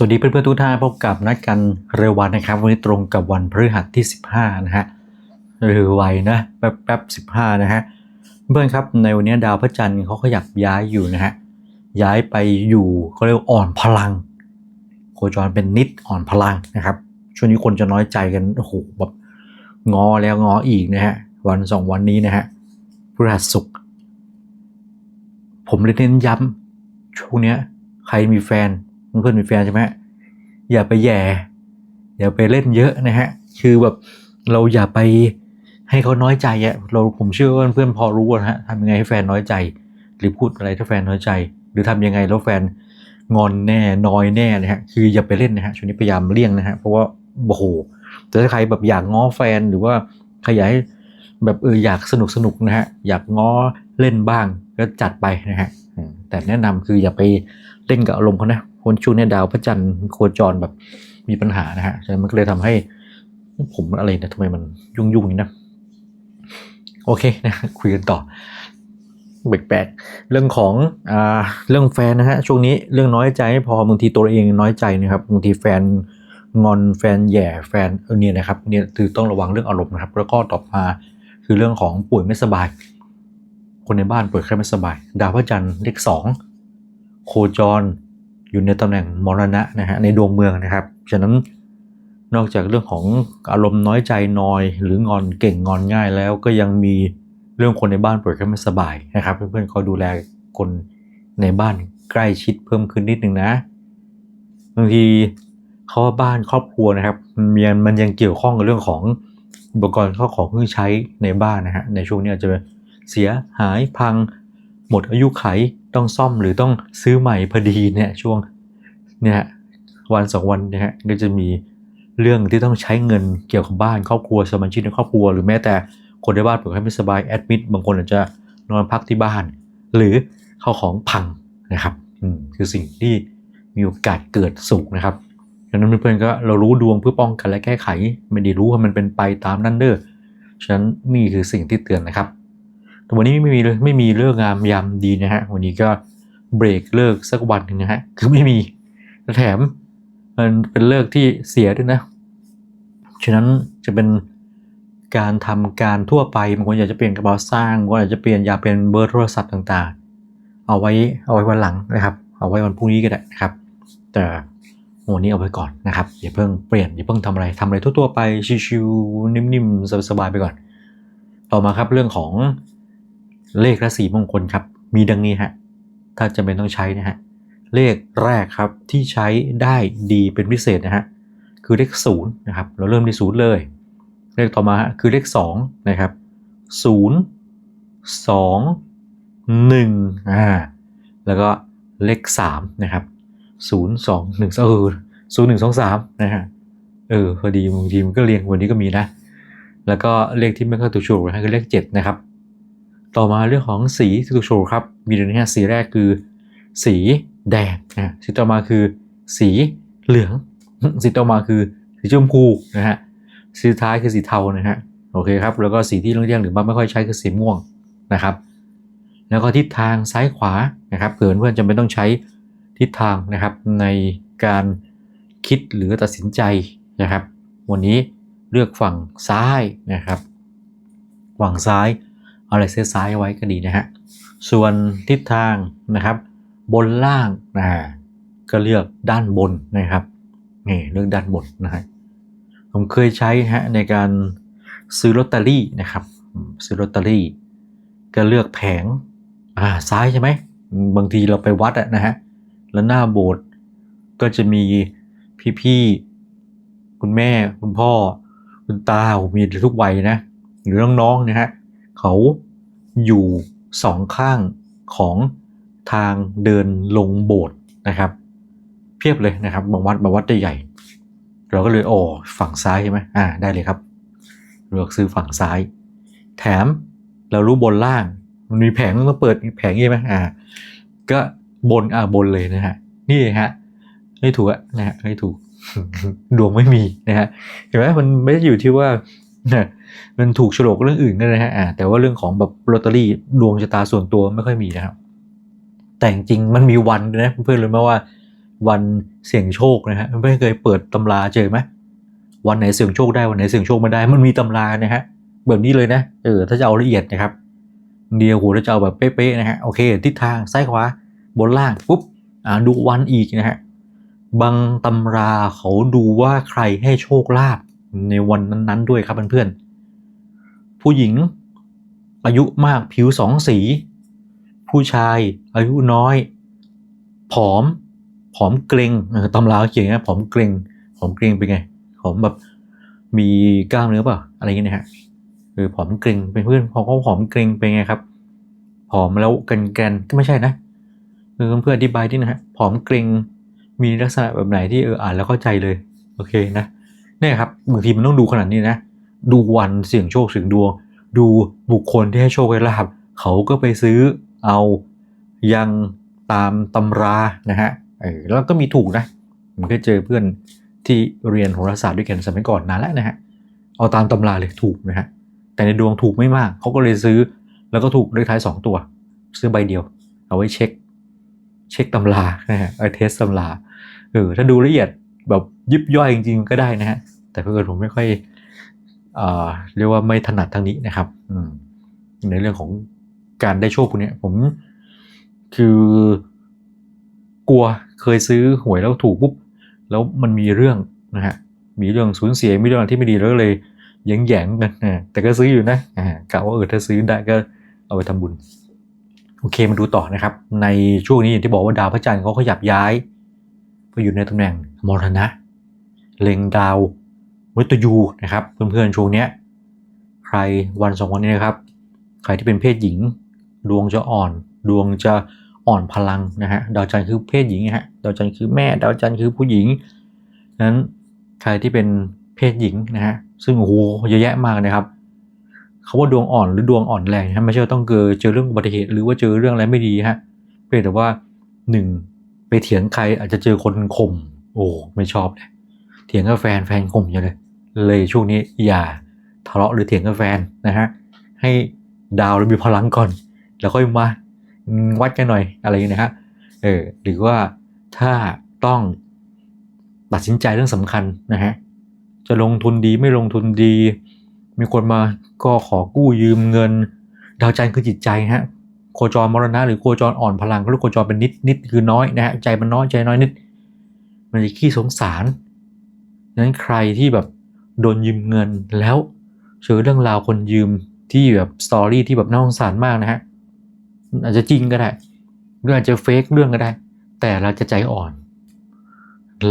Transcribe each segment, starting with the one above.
สวัสดีเพื่อนๆทุกท่านพบกับนัดกันเร็ววันนะครับ วันนี้ตรงกับวันพฤหัสที่ 15 นะฮะเร็วไวนะแป๊บแป๊บสิบห้านะฮะเพื่อนครับในวันนี้ดาวพระจันทร์เขาขยับย้ายอยู่นะฮะย้ายไปอยู่เขาเรียกอ่อนพลัง โคจรเป็นนิดอ่อนพลังนะครับ ช่วงนี้คนจะน้อยใจกันโอ้โหแบบงอแล้วงออีกนะฮะวันสองวันนี้นะฮะพฤหัสศุกร์ผมเลยเน้นย้ำช่วงเนี้ยใครมีแฟน เพื่อนมีแฟนใช่ไหมอย่าไปแย่ อย่าไปเล่นเยอะนะฮะ คือแบบเราอย่าไปให้เขาน้อยใจอะเราผมเชื่อว่าเพื่อนพอรู้นะฮะทำยังไงให้แฟนน้อยใจ หรือพูดอะไรถ้าแฟนน้อยใจ หรือทำยังไงแล้วแฟนงอนแน่น้อยแน่นะฮะ คืออย่าไปเล่นนะฮะช่วงนี้พยายามเลี่ยงนะฮะ เพราะว่าโอ้โหแต่ถ้าใครแบบอยากง้อแฟนหรือว่าใครอยากแบบเอออยากสนุกสนุกนะฮะ อยากง้อเล่นบ้างก็จัดไปนะฮะ แต่แนะนำคืออย่าไปเล่นกับอารมณ์เขานะ คนช่วงนี้ดาวพระจันทร์โคจรแบบมีปัญหานะฮะฉะนั้นมันก็เลยทำให้ผมอะไรนะทำไมมันยุ่งยุ่งๆอย่างนี้นะโอเคนะคุยกันต่อแปลกๆเรื่องของอ่าเรื่องแฟนนะฮะช่วงนี้เรื่องน้อยใจไม่พอบางทีตัวเองน้อยใจนะครับบางทีแฟนงอนแฟนแย่แฟนเออเนี่ยนะครับเนี่ยคือต้องระวังเรื่องอารมณ์นะครับ แล้วก็ต่อมาคือเรื่องของป่วยไม่สบาย คนในบ้านป่วยแค่ไม่สบาย ดาวพระจันทร์เลขสองโคจร อยู่ในตำแหน่งมรณะนะฮะในดวงเมืองนะครับ ฉะนั้นนอกจากเรื่องของอารมณ์น้อยใจนอย หรืองอนเก่งงอนง่ายแล้วก็ยังมีเรื่องคนในบ้านป่วยแค่ไม่สบายนะครับ เพื่อนๆเขาดูแลคนในบ้านใกล้ชิดเพิ่มขึ้นนิดนึงนะบางทีเขาว่าบ้านครอบครัวนะครับมันยังมันยังเกี่ยวข้องกับเรื่องของอุปกรณ์ข้าของเครื่องใช้ในบ้านนะฮะในช่วงนี้อาจจะเสียหายพังหมดอายุไขต้องซ่อมหรือต้องซื้อใหม่พอดีเนี่ยช่วงเนี่ยวันสองวันเนะฮะก็จะมีเรื่องที่ต้องใช้เงินเกี่ยวกับบ้านครอบครัวสมาชิกในครอบครัว หรือแม้แต่คนในบ้านป่วยแค่ไม่สบายแอดมิดบางคนอาจจะนอนพักที่บ้าน หรือเข้าของพังนะครับอืมคือสิ่งที่มีโอกาสเกิดสูงนะครับดังนั้นเพื่อนๆก็เรารู้ดวงเพื่อป้องกันและแก้ไข ไม่ได้รู้ว่ามันเป็นไปตามนั่นเด้อฉะนั้นนี่คือสิ่งที่เตือนนะครับ แต่วันนี้ไม่มีไม่มีเรื่องามยามดีนะฮะ วันนี้ก็เบรกเลิกสักวันหนึ่งนะฮะ คือไม่มี แถมมันเป็นเลิกที่เสียด้วยนะ ฉะนั้นจะเป็นการทำการทั่วไปบางคนอยากจะเปลี่ยนกระเป๋าสร้างบางคนอยากจะเปลี่ยนอยากเป็นเบอร์โทรศัพท์ต่างๆ เอาไว้เอาไว้วันหลังนะครับ เอาไว้วันพรุ่งนี้ก็ได้นะครับ แต่วันนี้เอาไว้ก่อนนะครับอย่าเพิ่งเปลี่ยนอย่าเพิ่งทำอะไรทำอะไรทั่วๆไปชิวๆนิ่มๆสบายๆไปก่อน ต่อมาครับเรื่องของ เลขและสีมงคลครับ มีดังนี้ฮะ ถ้าจะเป็นต้องใช้นะฮะ เลขแรกครับที่ใช้ได้ดีเป็นพิเศษนะฮะ คือเลขศูนย์นะครับ เราเริ่มที่ศูนย์เลย เลขต่อมาฮะคือเลขสองนะครับศูนย์สองหนึ่งอ่า แล้วก็เลขสามนะครับศูนย์สองหนึ่งเออศูนย์หนึ่งสองสามนะฮะ เออพอดีบางทีมันก็เรียงวันนี้ก็มีนะ แล้วก็เลขที่ไม่ค่อยถูกโชว์นะคือเลขเจ็ดนะครับ ต่อมาเรื่องของสีที่ถูกโชว์ครับ มีดังนี้สีแรกคือ สีแดงนะสีต่อมาคือ สีเหลือง สีต่อมาคือสีชมพูนะฮะสีสุดท้ายคือสีเทานะฮะโอเคครับแล้วก็สีที่เลี่ยงหรือว่าไม่ค่อยใช้คือสีม่วงนะครับ แล้วก็ทิศทางซ้ายขวานะครับเผื่อเพื่อนจะไม่ต้องใช้ทิศทางนะครับในการคิดหรือตัดสินใจนะครับ วันนี้เลือกฝั่งซ้ายนะครับฝั่งซ้าย เอาอะไรเส้นซ้ายไว้ก็ดีนะฮะ ส่วนทิศทางนะครับ บนล่างนะก็เลือกด้านบนนะครับนี่เลือกด้านบนนะฮะผมเคยใช้ฮะในการซื้อลอตเตอรี่นะครับ ซื้อลอตเตอรี่ ก็เลือกแผงอ่าซ้ายใช่ไหมบางทีเราไปวัดอะนะฮะแล้วหน้าโบสถ์ก็จะมีพี่ๆคุณแม่ คุณพ่อ คุณตาผมมีทุกวัยนะ หรือน้องๆนะฮะ เขาอยู่สองข้างของทางเดินลงโบสถ์นะครับ เพียบเลยนะครับบางวัดบางวัดใหญ่เราก็เลยโอ้ฝั่งซ้ายใช่ไหมอ่าได้เลยครับเลือกซื้อฝั่งซ้าย แถมเรารู้บนล่าง มันมีแผงต้องเปิดแผงใช่ไหมอ่า ก็บนอ่าบนเลยนะฮะนี่ฮะไม่ถูกนะฮะไม่ถูกดวงไม่มีนะฮะเห็นไหมมันไม่ได้อยู่ที่ว่า มันถูกฉลกเรื่องอื่นก็นะฮะแต่ว่าเรื่องของแบบลอตเตอรี่ดวงชะตาส่วนตัวไม่ค่อยมีนะครับ แต่จริงมันมีวันนะเพื่อนๆรู้ไหมว่าวันเสี่ยงโชคนะฮะไม่เคยเปิดตำราเจอไหมวันไหนเสี่ยงโชคได้วันไหนเสี่ยงโชคไม่ได้ มันมีตำรานะฮะแบบนี้เลยนะเออถ้าจะเอาละเอียดนะครับ เดียวโหถ้าจะเอาแบบเป๊ะๆนะฮะโอเคทิศทางซ้ายขวาบนล่างปุ๊บอ่าดูวันอีกนะฮะบางตำราเขาดูว่าใครให้โชคลาภ ในวันนั้นๆด้วยครับเพื่อนๆ ผู้หญิงอายุมากผิวสองสี ผู้ชายอายุน้อย ผอม ผอมเกรงตำราเขียนนะผอมเกรงผอมเกรงเป็นไง ผอมแบบมีกล้ามเนื้อเปล่าอะไรอย่างเงี้ยนะฮะเออผอมเกรงเป็นเพื่อนพอเขาผอมเกรงเป็นไงครับ ผอมแล้วกันแกนก็ไม่ใช่นะเออเพื่อนอธิบายที่นะฮะผอมเกรงมีลักษณะแบบไหนที่เอออ่านแล้วเข้าใจเลย โอเคนะ เนี่ยครับบางทีมันต้องดูขนาดนี้นะ ดูวันเสี่ยงโชคเสี่ยงดวง ดูบุคคลที่ให้โชคให้ลาบเขาก็ไปซื้อเอายังตามตำรานะฮะเออแล้วก็มีถูกนะผมก็เจอเพื่อนที่เรียนโหราศาสตร์ด้วยกันสมัยก่อนนานแล้วนะฮะเอาตามตำราเลยถูกนะฮะแต่ในดวงถูกไม่มากเขาก็เลยซื้อ แล้วก็ถูกเลขท้าย 2 ตัว ซื้อใบเดียว เอาไว้เช็ค เช็คตำรานะฮะไอเทสตำราเออถ้าดูละเอียด แบบยิบย่อยจริงๆก็ได้นะฮะแต่เพื่อนผมไม่ค่อยเอ่อเรียกว่าไม่ถนัดทางนี้นะครับอืมในเรื่องของการได้โชคพวกนี้ผมคือกลัวเคยซื้อหวยแล้วถูกปุ๊บแล้วมันมีเรื่องนะฮะมีเรื่องสูญเสียมีเรื่องที่ไม่ดีแล้วก็เลยแยงกันนะแต่ก็ซื้ออยู่นะกะว่าเออถ้าซื้อได้ก็เอาไปทำบุญ โอเคมาดูต่อนะครับ ในช่วงนี้อย่างที่บอกว่าดาวพระจันทร์เขาขยับย้าย ไปอยู่ในตำแหน่ง มรณะ เล็งดาวมฤตยูนะครับ เพื่อนๆช่วงเนี้ยใครวันสองวันนี้นะครับ ใครที่เป็นเพศหญิง ดวงจะอ่อน ดวงจะอ่อนพลังนะฮะดาวจันทร์คือเพศหญิงฮะดาวจันทร์คือแม่ดาวจันทร์คือผู้หญิงนั้นใครที่เป็นเพศหญิงนะฮะซึ่งโอ้โหเยอะแยะมากนะครับเขาว่าดวงอ่อนหรือดวงอ่อนแรงนะไม่ใช่ว่าต้องเกิดเจอเรื่องอุบัติเหตุหรือว่าเจอเรื่องอะไรไม่ดีฮะเพียงแต่ว่าหนึ่งไปเถียงใครอาจจะเจอคนข่ม โอ้ไม่ชอบเลยเถียงกับแฟนแฟนข่มอยู่เลย เลยช่วงนี้อย่าทะเลาะหรือเถียงกับแฟนนะฮะให้ดาวแล้วมีพลังก่อน แล้วค่อยมาวัดกันหน่อยอะไรอย่างเงี้นะฮะเออหรือว่าถ้าต้องตัดสินใจเรื่องสำคัญนะฮะจะลงทุนดีไม่ลงทุนดี มีคนมาก็ขอกู้ยืมเงิน ดาวจันทร์คือจิตใจฮะโคจรมรณะหรือโคจรอ่อนพลังก็รียกโคจรเป็นนิดนิดคือน้อยนะฮะใจมันน้อยใจน้อยนิด มันจะขี้สงสารนั้นใครที่แบบโดนยืมเงินแล้วเจอเรื่องราวคนยืมที่แบบสตอรี่ที่แบบน่าสงสารมากนะฮะอาจจะจริงก็ได้หรืออาจจะเฟกเรื่องก็ได้ แต่เราจะใจอ่อน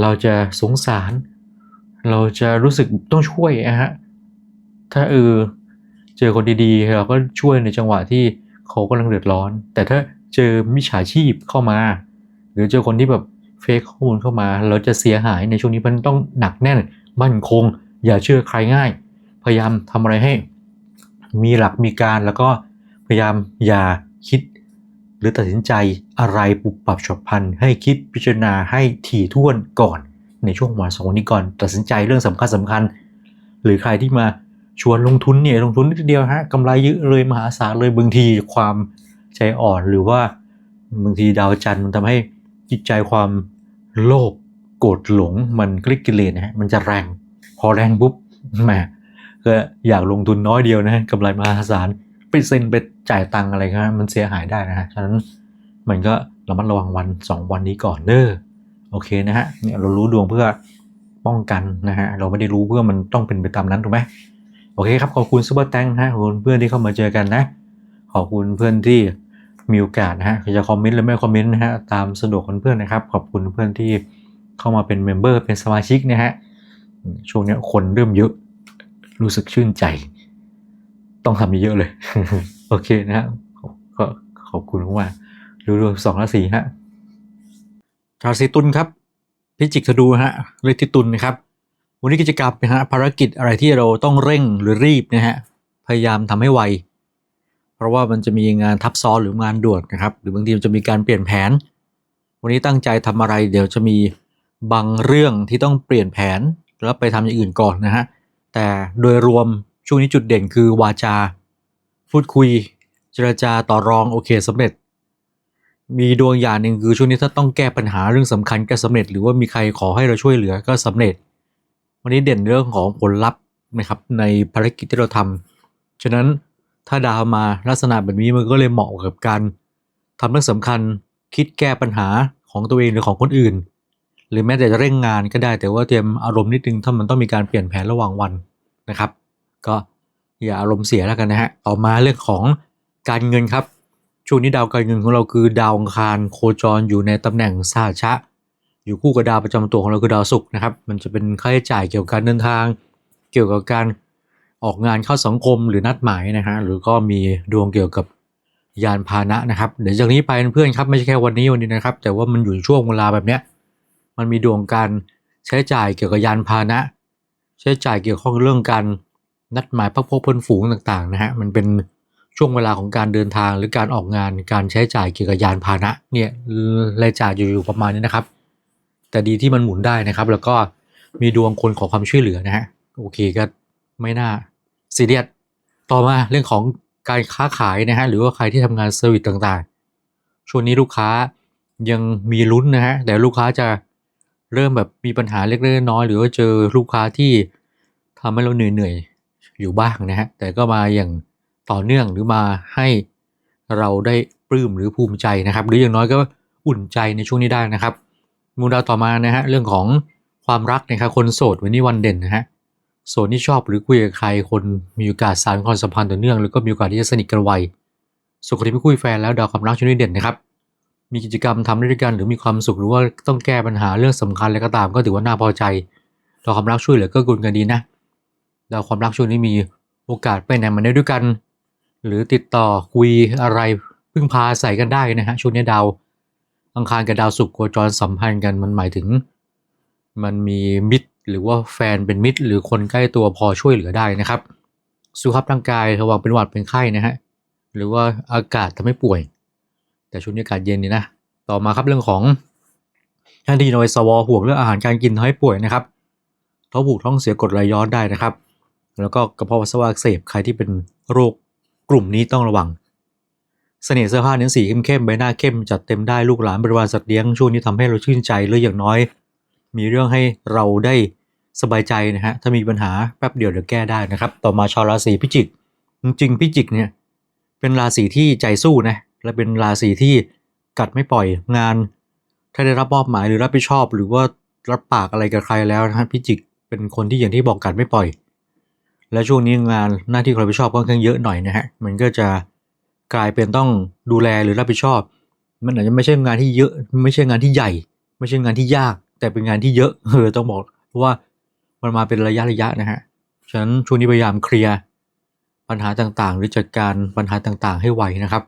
เราจะสงสาร เราจะรู้สึกต้องช่วยนะฮะถ้าเออเจอคนดีๆ เราก็ช่วยในจังหวะที่เขากำลังเดือดร้อน แต่ถ้าเจอมิจฉาชีพเข้ามา หรือเจอคนที่แบบ เฟกข้อมูลเข้ามาเราจะเสียหายในช่วงนี้มันต้องหนักแน่น มั่นคง อย่าเชื่อใครง่าย พยายามทำอะไรให้ มีหลักมีการแล้วก็พยายามอย่าคิด หรือตัดสินใจอะไรปุบปรับฉับพลันให้คิดพิจารณาให้ถี่ถ้วนก่อน ในช่วงวันสองวันนี้ก่อน ตัดสินใจเรื่องสำคัญสำคัญ หรือใครที่มาชวนลงทุนเนี่ยลงทุนนิดเดียวฮะกำไรเยอะเลยมหาศาลเลยบางทีความใจอ่อนหรือว่าบางทีดาวจันทร์มันทำให้ จิตใจความโลภโกรธหลงมันกลิกกิเลสนะฮะมันจะแรง พอแรงปุ๊บแหมก็อยากลงทุนน้อยเดียวนะฮะกำไรมหาศาลไปเซ็นไปจ่ายตังอะไรก็มันเสียหายได้นะฮะฉะนั้นมันก็ระมัดระวังวันสองวันนี้ก่อนเด้อโอเคนะฮะเนี่ยเรารู้ดวงเพื่อป้องกันนะฮะเราไม่ได้รู้เพื่อมันต้องเป็นไปตามนั้นถูกไหมโอเคครับขอบคุณซูเปอร์แตงฮะขอบคุณเพื่อนที่เข้ามาเจอกันนะ ขอบคุณเพื่อนที่ มีโอกาสนะฮะจะคอมเมนต์หรือไม่คอมเมนต์นะฮะตามสะดวกเพื่อนนะครับ ขอบคุณเพื่อนที่เข้ามาเป็นเมมเบอร์เป็นสมาชิกนะฮะช่วงนี้คนเริ่มเยอะรู้สึกชื่นใจ ต้องทำเยอะเลย โอเคนะฮะก็ขอบคุณมากดูดูสองราศีฮะราวศีตุลครับพิจิกธนูฮะเลขที่ตุลนะครับ วันนี้กิจกรรมนะฮะภารกิจอะไรที่เราต้องเร่งหรือรีบนะฮะพยายามทำให้ไว เพราะว่ามันจะมีงานทับซ้อนหรืองานด่วนนะครับ หรือบางทีมันจะมีการเปลี่ยนแผน วันนี้ตั้งใจทำอะไร เดี๋ยวจะมีบางเรื่องที่ต้องเปลี่ยนแผนแล้วไปทำอย่างอื่นก่อนนะฮะแต่โดยรวมช่วงนี้จุดเด่นคือวาจาพูดคุย เจรจาต่อรองโอเคสำเร็จ มีดวงอย่างหนึ่งคือช่วงนี้ถ้าต้องแก้ปัญหาเรื่องสำคัญก็สำเร็จ หรือว่ามีใครขอให้เราช่วยเหลือก็สำเร็จ วันนี้เด่นเรื่องของผลลัพธ์นะครับในภารกิจที่เราทำฉะนั้น ถ้าดาวมาลักษณะแบบนี้มันก็เลยเหมาะกับการทำเรื่องสำคัญคิดแก้ปัญหาของตัวเองหรือของคนอื่น หรือแม้แต่จะเร่งงานก็ได้แต่ว่าเตรียมอารมณ์นิดนึงถ้ามันต้องมีการเปลี่ยนแผนระหว่างวันนะครับ ก็อย่าอารมณ์เสียแล้วกันนะฮะต่อมาเรื่องของการเงินครับ ช่วงนี้ดาวการเงินของเราคือดาวอังคารโคจรอยู่ในตำแหน่งสาชะ อยู่คู่กับดาวประจำตัวของเราคือดาวศุกร์นะครับ มันจะเป็นค่าใช้จ่ายเกี่ยวกับการเดินทาง เกี่ยวกับการ ออกงานเข้าสังคมหรือนัดหมายนะฮะหรือก็มีดวงเกี่ยวกับยานพาหนะนะครับ เดี๋ยวจากนี้ไปเพื่อนครับไม่ใช่แค่วันนี้วันนี้นะครับ แต่ว่ามันอยู่ช่วงเวลาแบบเนี้ยมันมีดวงการใช้จ่ายเกี่ยวกับยานพาหนะ ใช้จ่ายเกี่ยวข้องเรื่องการนัดหมายพักพบเพื่อนฝูงต่างๆนะฮะมันเป็นช่วงเวลาของการเดินทางหรือการออกงานการใช้จ่ายเกี่ยวกับยานพาหนะเนี่ยรายจ่ายอยู่ประมาณนี้นะครับ แต่ดีที่มันหมุนได้นะครับ แล้วก็มีดวงคนขอความช่วยเหลือนะฮะโอเคก็ ไม่น่าซีเรียสต่อมาเรื่องของการค้าขายนะฮะหรือว่าใครที่ทำงานเซอร์วิสต่างๆ ช่วงนี้ลูกค้ายังมีลุ้นนะฮะแต่ลูกค้าจะเริ่มแบบมีปัญหาเล็กๆน้อยหรือว่าเจอลูกค้าที่ทำให้เราเหนื่อยๆอยู่บ้างนะฮะแต่ก็มาอย่างต่อเนื่องหรือมาให้เราได้ปลื้มหรือภูมิใจนะครับ หรืออย่างน้อยก็อุ่นใจในช่วงนี้ได้นะครับมูลดาวต่อมานะฮะเรื่องของความรักนะครับคนโสดวันนี้วันเด่นนะฮะ โสดที่ชอบหรือคุยกับใครคนมีโอกาสสานความสัมพันธ์ต่อเนื่องแล้วก็มีโอกาสที่จะสนิทกันไวส่วนคนที่ไม่คุยแฟนแล้วดาวความรักช่วงนี้เด่นนะครับ มีกิจกรรมทำด้วยกันหรือมีความสุขหรือว่าต้องแก้ปัญหาเรื่องสำคัญอะไรก็ตาม ก็ถือว่าน่าพอใจดาวความรักช่วยเหลือก็กุลกันดีนะดาวความรักช่วงนี้มีโอกาสไปไหนมาได้ด้วยกัน หรือติดต่อคุยอะไรพึ่งพาใส่กันได้นะฮะช่วงนี้ดาวอังคารกับดาวศุกร์โคจรสัมพันธ์กันมันหมายถึง มันมีมิตร หรือว่าแฟนเป็นมิตร หรือคนใกล้ตัวพอช่วยเหลือได้นะครับ สุขภาพร่างกายระวังเป็นหวัดเป็นไข้นะฮะหรือว่าอากาศทำให้ป่วย แต่ช่วงนี้อากาศเย็นนี่นะต่อมาครับเรื่องของท่านดีนอยสวห่วงเรื่องอาหารการกินทำให้ป่วยนะครับท้องผูกท้องเสียกดไหลย้อนได้นะครับ แล้วก็กระเพาะปัสสาวะอักเสบใครที่เป็นโรคกลุ่มนี้ต้องระวังเสน่ห์เสื้อผ้าเน้นสีเข้มๆใบหน้าเข้มจัดเต็มได้ลูกหลานบริวารสัตว์เลี้ยงช่วงนี้ทำให้เราชื่นใจหรืออย่างน้อย มีเรื่องให้เราได้ สบายใจนะฮะถ้ามีปัญหาแป๊บเดียวเดี๋ยวแก้ได้นะครับ ต่อมาชาวราศีพิจิก จริงๆพิจิกเนี่ยเป็นราศีที่ใจสู้นะและเป็นราศีที่กัดไม่ปล่อยงาน ถ้าได้รับมอบหมายหรือรับผิดชอบ หรือว่ารับปากอะไรกับใครแล้วนะฮะพิจิกเป็นคนที่อย่างที่บอกกัดไม่ปล่อย และช่วงนี้งานหน้าที่ความรับผิดชอบค่อนข้างเยอะหน่อยนะฮะมันก็จะกลายเป็นต้องดูแลหรือรับผิดชอบ มันอาจจะไม่ใช่งานที่เยอะ ไม่ใช่งานที่ใหญ่ ไม่ใช่งานที่ยาก แต่เป็นงานที่เยอะเออต้องบอกเพราะว่า มันมาเป็นระยะระยะนะฮะฉะนั้นช่วงนี้พยายามเคลียร์ปัญหาต่างๆ หรือจัดการปัญหาต่างๆ ให้ไวนะครับ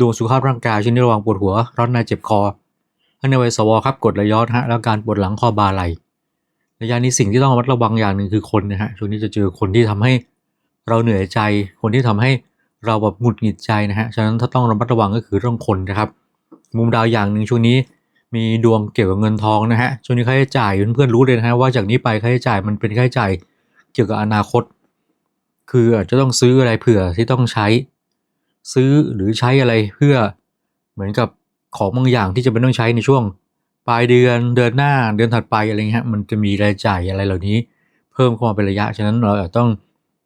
ดวงสุขภาพร่างกายช่วงนี้ระวังปวดหัว ร้อนในเจ็บคออันในวัยสวครับกดระยอดฮะแล้วการปวดหลังคอบาไหลระยะนี้สิ่งที่ต้องระมัดระวังอย่างหนึ่งคือคนนะฮะช่วงนี้จะเจอคนที่ทำให้เราเหนื่อยใจ คนที่ทำให้เราแบบหงุดหงิดใจนะฮะฉะนั้นถ้าต้องระมัดระวังก็คือเรื่องคนนะครับ มุมดาวอย่างหนึ่งช่วงนี้ มีดวงเกี่ยวกับเงินทองนะฮะช่วงนี้ค่าใช้จ่ายเพื่อนๆรู้เลยนะฮะว่าจากนี้ไปค่าใช้จ่ายมันเป็นค่าใช้จ่ายเกี่ยวกับอนาคต คืออาจจะต้องซื้ออะไรเผื่อที่ต้องใช้ ซื้อหรือใช้อะไรเพื่อเหมือนกับของบางอย่างที่จะเป็นต้องใช้ในช่วงปลายเดือนเดือนหน้าเดือนถัดไปอะไรเงี้ยมันจะมีรายจ่ายอะไรเหล่านี้ เพิ่มเข้ามาเป็นระยะฉะนั้นเราอาจต้อง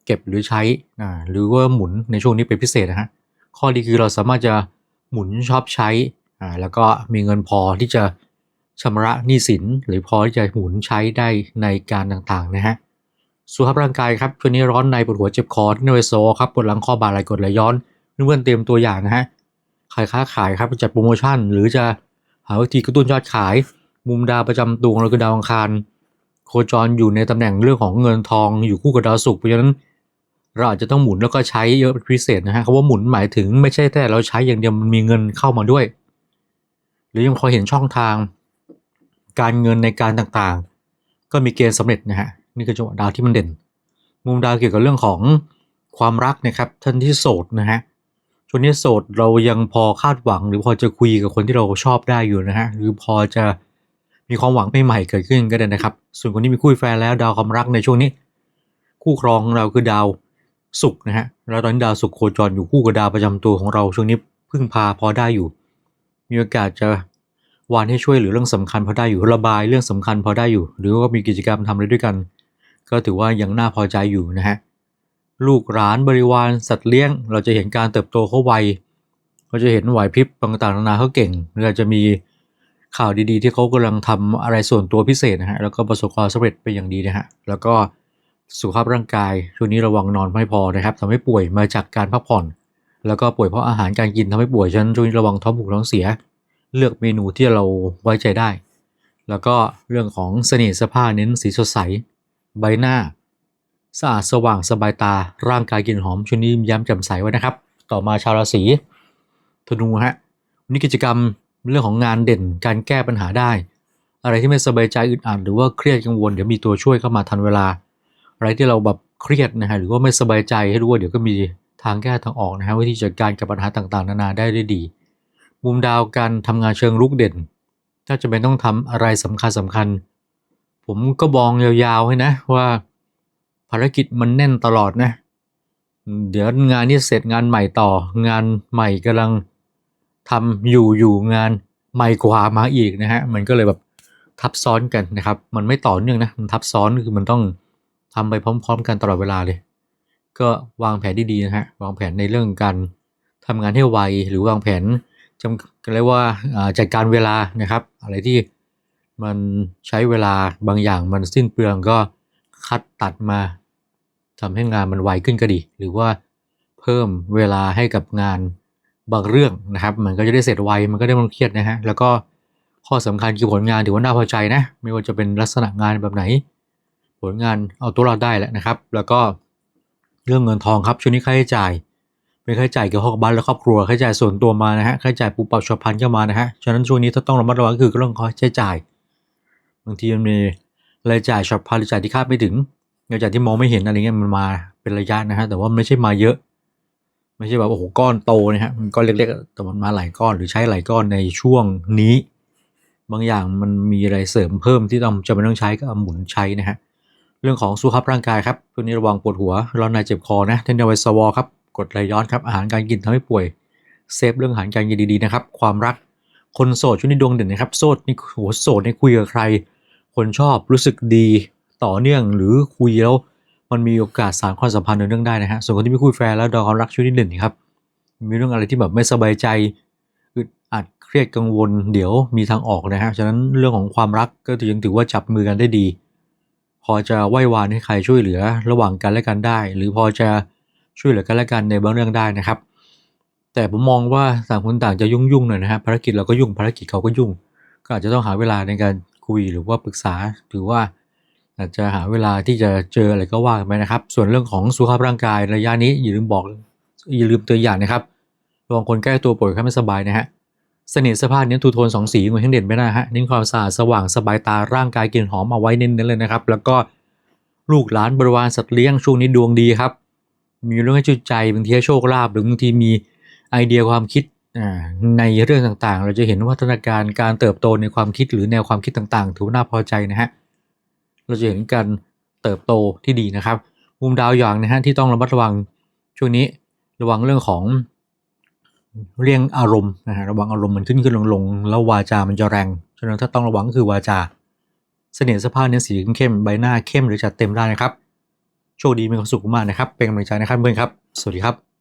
เก็บหรือใช้อ่าหรือว่าหมุนในช่วงนี้เป็นพิเศษนะฮะข้อดีคือเราสามารถจะหมุนชอบใช้ อ่าแล้วก็มีเงินพอที่จะชำระหนี้สิน หรือพอที่จะหมุนใช้ได้ในการต่างๆนะฮะสุขภาพร่างกายครับช่วงนี้ร้อนในปวดหัวเจ็บคอที่นเวโซครับปวดหลังคอบ่าไหล่กดไหลย้อนเพื่อนเตรียมตัวอย่างนะฮะใครค้าขายครับจัดโปรโมชั่น หรือจะหาวิธีกระตุ้นยอดขาย มุมดาวประจำตัวงเราคือดาวอังคาร โคจรอยู่ในตำแหน่งเรื่องของเงินทองอยู่คู่กับดาวศุกร์เพราะฉะนั้น เราอาจจะต้องหมุนแล้วก็ใช้เยอะเป็นพิเศษนะฮะคำว่าหมุนหมายถึงไม่ใช่แต่เราใช้อย่างเดียวมันมีเงินเข้ามาด้วย หรือยังพอเห็นช่องทาง การเงินในการต่างๆ ก็มีเกณฑ์สำเร็จนะฮะนี่คือจังหวะดาวที่มันเด่น มุมดาวเกี่ยวกับเรื่องของความรักนะครับท่านที่โสดนะฮะช่วงนี้โสดเรายังพอคาดหวัง หรือพอจะคุยกับคนที่เราชอบได้อยู่นะฮะหรือพอจะมีความหวังใหม่ๆเกิดขึ้นก็ได้นะครับ ส่วนคนที่มีคู่แฟนแล้วดาวความรักในช่วงนี้ คู่ครองของเราคือดาวศุกร์นะฮะแล้วตอนนี้ดาวศุกร์โคจรอยู่คู่กับดาวประจำตัวของเราช่วงนี้พึ่งพาพอได้อยู่ มีโอกาสจะวานให้ช่วยหรือเรื่องสำคัญพอได้อยู่ระบายเรื่องสำคัญพอได้อยู่ หรือว่ามีกิจกรรมทำอะไรด้วยกัน ก็ถือว่ายังน่าพอใจอยู่นะฮะลูกหลานบริวารสัตว์เลี้ยง เราจะเห็นการเติบโตเขาไวเราจะเห็นไหวพริบต่างๆนานาเขาเก่งหรืออาจะมีข่าวดีๆ ที่เขากำลังทำอะไรส่วนตัวพิเศษนะฮะแล้วก็ประสบความสำเร็จไปอย่างดีนะฮะแล้วก็สุขภาพร่างกายช่วงนี้ระวังนอนไม่พอนะครับทำให้ป่วยมาจากการพักผ่อน แล้วก็ป่วยเพราะอาหารการกินทำให้ป่วยฉันช่วงนี้ระวังท้องผูกท้องเสีย เลือกเมนูที่เราไว้ใจได้ แล้วก็เรื่องของเสน่ห์เสื้อผ้าเน้นสีสดใส ใบหน้าสะอาดสว่างสบายตาร่างกายกลิ่นหอมช่วงนี้ย้ำแจ่มใสไว้นะครับ ต่อมาชาวราศีธนูฮะวันนี้กิจกรรมเรื่องของงานเด่นการแก้ปัญหาได้ อะไรที่ไม่สบายใจอึดอัดหรือว่าเครียดกังวลเดี๋ยวมีตัวช่วยเข้ามาทันเวลา อะไรที่เราแบบเครียดนะฮะหรือว่าไม่สบายใจให้รู้ว่าเดี๋ยวก็มี ทางแก้ทางออกนะฮะวิธีจัดการกับปัญหาต่างๆ นานาได้ได้ดี มุมดาวการทำงานเชิงรุกเด่น ถ้าจะเป็นต้องทำอะไรสำคัญสำคัญ ผมก็บองยาวๆให้นะว่าภารกิจมันแน่นตลอดนะ เดี๋ยวงานนี้เสร็จงานใหม่ต่องานใหม่กำลังทำอยู่อยู่งานใหม่กว่ามาอีกนะฮะมันก็เลยแบบทับซ้อนกันนะครับ มันไม่ต่อเนื่องนะมันทับซ้อนคือมันต้องทำไปพร้อม ๆ กันตลอดเวลาเลย ก็วางแผนดีๆนะฮะวางแผนในเรื่องการทำงานให้ไวหรือวางแผนจำเรียกว่าจัดการเวลานะครับ อะไรที่มันใช้เวลาบางอย่างมันสิ้นเปลืองก็คัดตัดมาทำให้งานมันไวขึ้นก็ดี หรือว่าเพิ่มเวลาให้กับงานบางเรื่องนะครับ มันก็จะได้เสร็จไวมันก็ได้ไมันเครียดนะฮะแล้วก็ข้อสำคัญคือผลงานถือว่าน่าพอใจนะ ไม่ว่าจะเป็นลักษณะงานแบบไหน ผลงานเอาตัวรอดได้แหละนะครับ แล้วก็ เรื่องเงินทองครับช่วงนี้ค่าใช้จ่ายเป็นค่าใช้จ่ายเกี่ยวข้องกับบ้านและครอบครัวค่าใช้จ่ายส่วนตัวมานะฮะค่าใช้จ่ายปูปรับฉับพลันเข้ามานะฮะฉะนั้นช่วงนี้ถ้าต้องระมัดระวังก็คือเรื่องค่าใช้จ่ายบางทีมันมีรายจ่ายฉับพลันรายจ่ายที่คาดไม่ถึงรายจ่ายที่มองไม่เห็นอะไรเงี้ยมันมาเป็นระยะนะฮะแต่ว่าไม่ใช่มาเยอะ ไม่ใช่แบบโอ้โหก้อนโตนะฮะมันก้อนเล็กๆแต่มันมาหลายก้อนหรือใช้หลายก้อนในช่วงนี้ บางอย่างมันมีอะไรเสริมเพิ่มที่ต้องจำเป็นต้องใช้ก็หมุนใช้นะฮะ เรื่องของสุขภาพร่างกายครับช่วงนี้ระวังปวดหัวร้อนในเจ็บคอนะเทนเดอร์ไวสวอครับกดไหลย้อนครับอาหารการกินทำให้ป่วยเซฟเรื่องอาหารการกินดีๆนะครับ ความรักคนโสดช่วงนี้ดวงเด่นนะครับโสดนี่โหโสดนี่คุยกับใคร คนชอบรู้สึกดีต่อเนื่องหรือคุยแล้วมันมีโอกาสสานความสัมพันธ์ในเรื่องได้นะฮะส่วนคนที่ไม่คุยแฟนแล้วดอกความรักช่วงนี้เด่นครับ มีเรื่องอะไรที่แบบไม่สบายใจอึดอัดเครียดกังวล เดี๋ยวมีทางออกนะฮะฉะนั้นเรื่องของความรักก็ยังถือว่าจับมือกันได้ดี พอจะไหว้วานให้ใครช่วยเหลือระหว่างกันและกันได้ หรือพอจะช่วยเหลือกันและกันในบางเรื่องได้นะครับ แต่ผมมองว่าต่างคนต่างจะยุ่งๆหน่อยนะฮะภารกิจเราก็ยุ่งภารกิจเขาก็ยุ่ง ก็อาจจะต้องหาเวลาในการคุยหรือว่าปรึกษาหรือว่า อาจจะหาเวลาที่จะเจออะไรก็ว่ากันไปนะครับ ส่วนเรื่องของสุขภาพร่างกายระยะนี้อย่าลืมบอกอย่าลืมเตือนอย่างนะครับระวังคนใกล้ตัวป่วยไข้ไม่สบายนะฮะ เสน่ห์เสื้อผ้าเน้นทูโทนสองสีงวยทั้งเด่นไม่ได้ฮะเน้นความสะอาดสว่างสบายตาร่างกายกลิ่นหอมเอาไว้เน้นๆเลยนะครับ แล้วก็ลูกหลานบริวารสัตว์เลี้ยงช่วงนี้ดวงดีครับ มีเรื่องให้จุดใจบางทีให้โชคลาภหรือบางทีมีไอเดียความคิดในเรื่องต่างๆ เราจะเห็นวัฒนาการการเติบโตในความคิดหรือแนวความคิดต่างๆ ถือว่าน่าพอใจนะฮะเราจะเห็นการเติบโตที่ดีนะครับมุมดาวอย่างนะฮะที่ต้องระมัดระวังช่วงนี้ระวังเรื่องของ เรียงอารมณ์นะฮะระวังอารมณ์มันขึ้นขึ้นลงลงแล้ววาจามันจะแรงฉะนั้นถ้าต้องระวังก็คือวาจา เสน่ห์เสื้อผ้าเนื้อสีเข้มใบหน้าเข้มหรือจัดเต็มได้นะครับ โชคดีมีความสุขมากนะครับ เป็นกำลังใจนะครับเพื่อนครับ สวัสดีครับ